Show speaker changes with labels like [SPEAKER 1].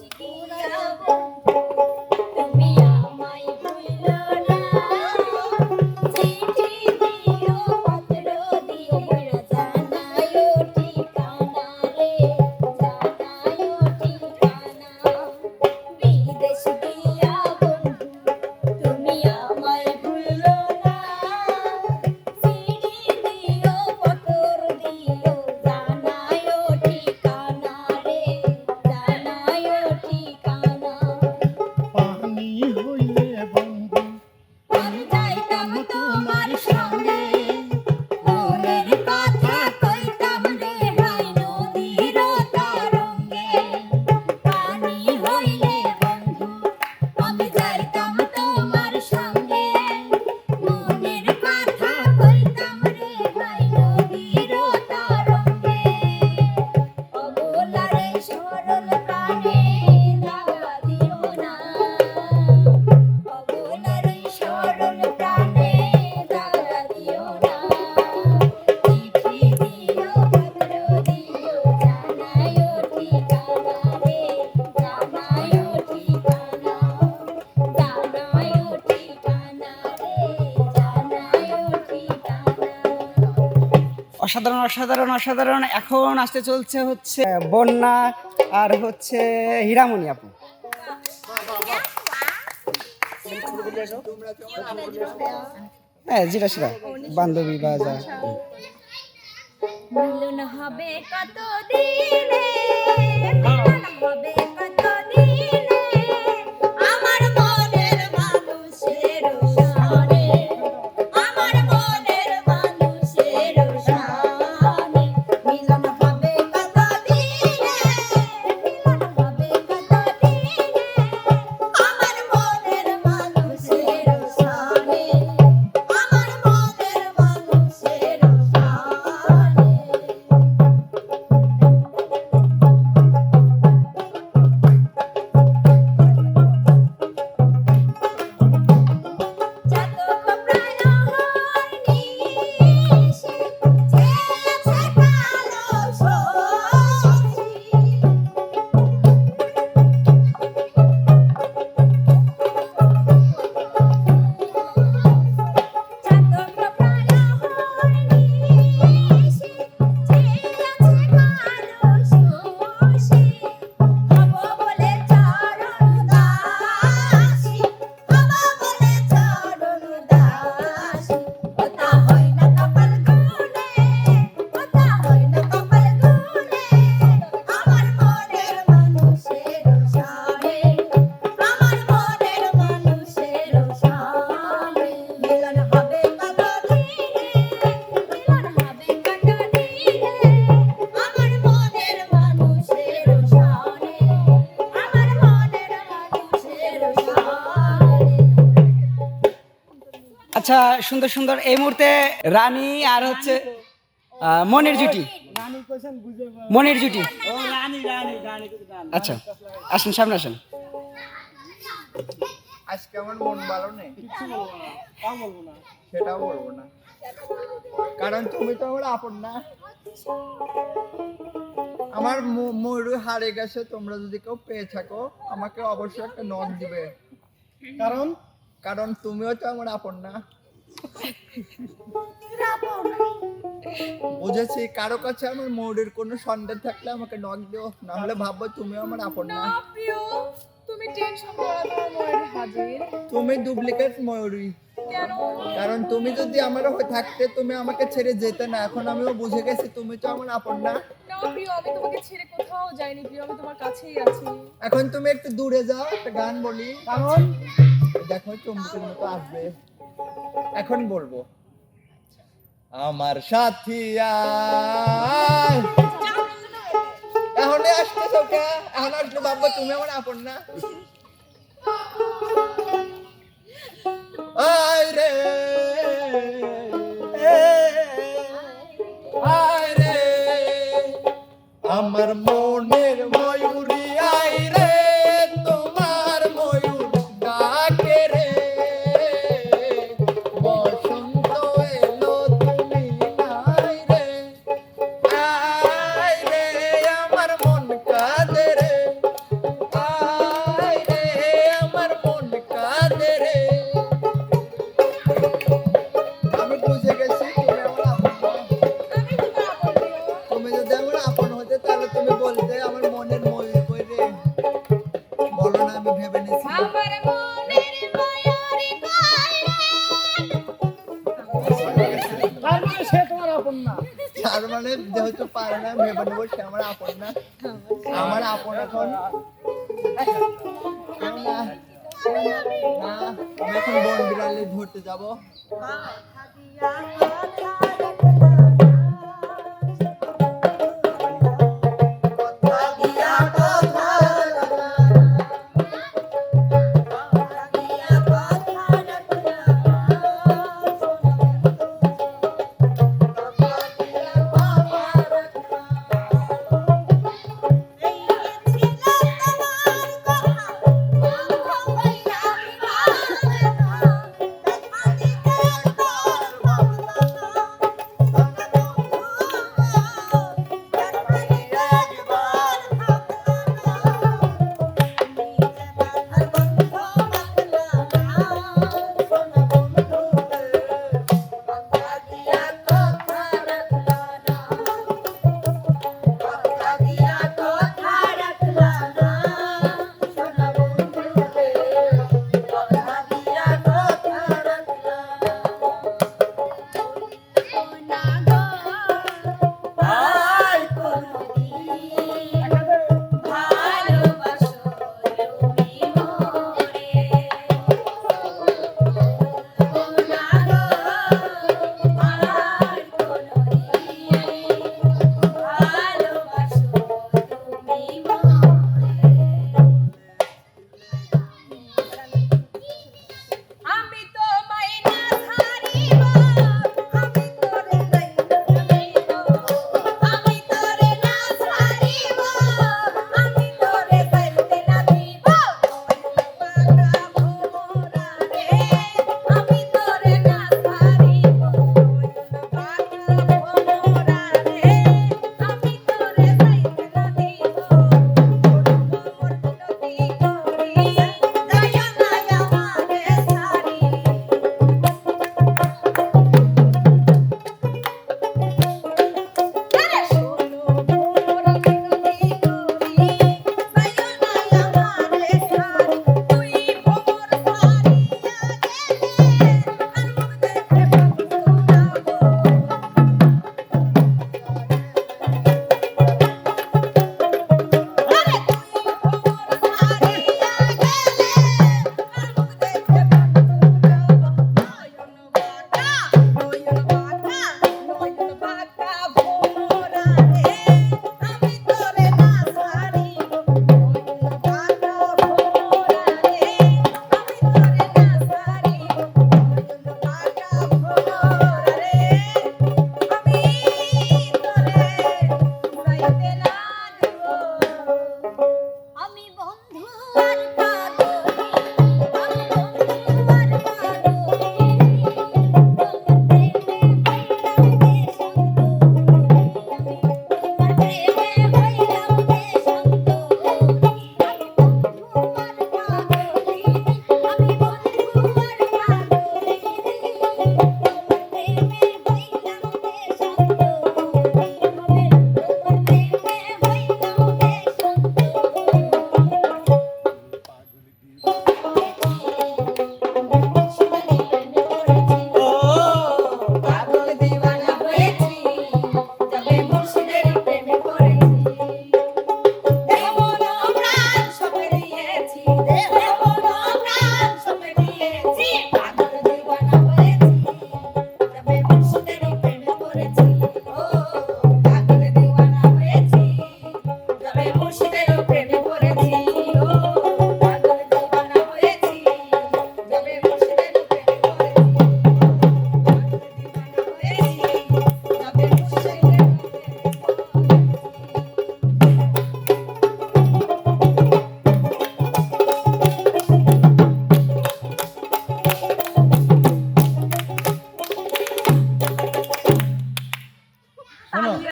[SPEAKER 1] Siguro তোমার
[SPEAKER 2] অসাধারণ অসাধারণ অসাধারণ। এখন আসতে চলছে হচ্ছে বন্যা আর হচ্ছে হীরামণি আপু। হ্যাঁ সিরা বান্ধবী বা যা।
[SPEAKER 1] হবে কত হবে
[SPEAKER 2] আচ্ছা সুন্দর সুন্দর। এই মুহূর্তে রানী আর হচ্ছে মনির জুটি। মনির জুটি। আচ্ছা আসুন সামনে আসুন।
[SPEAKER 3] আজকে আমার মন ভালো নেই? সেটাও বলব না। কারণ তুমি তো আমার আপন না। আমার ম- ময়ূর হারে গেছে তোমরা যদি কেউ পেয়ে থাকো আমাকে অবশ্যই একটা নখ দিবে। কারণ কারণ তুমিও তো আমার আপন না। বুঝেছি কারও কাছে আমার ময়ূরের কোনো সন্দেহ থাকলে আমাকে নখ দিও নাহলে ভাববো তুমিও আমার আপন না।
[SPEAKER 4] না তুমি টেনশন করো তোমার ময়ূর হাজির।
[SPEAKER 3] তুমি ডুপ্লিকেট ময়ূরী। কারণ তুমি যদি আমার হয়ে থাকতে তুমি আমাকে ছেড়ে যেতে না এখন আমিও বুঝে গেছি তুমি তো আমার আপন না।
[SPEAKER 4] না আমি তোমাকে ছেড়ে কোথাও যাইনি প্রিয় আমি তোমার কাছেই আছি।
[SPEAKER 3] এখন তুমি একটু দূরে যাও একটা গান বলি। কারণ মতো আসবে। এখন বলব, আমার সাথী আয়। এখন আসতে এখন আসলে ভাববো তুমি আমার আপন না। রে। আমার মনের আমার
[SPEAKER 1] মনের মায়ারি
[SPEAKER 5] তার মানে আপন না।
[SPEAKER 3] তার মানে যেহেতু পারে না ভেবে নেব সে আমার আপন না। আমার আপন এখন এখন বন বিড়ালে ধরতে যাব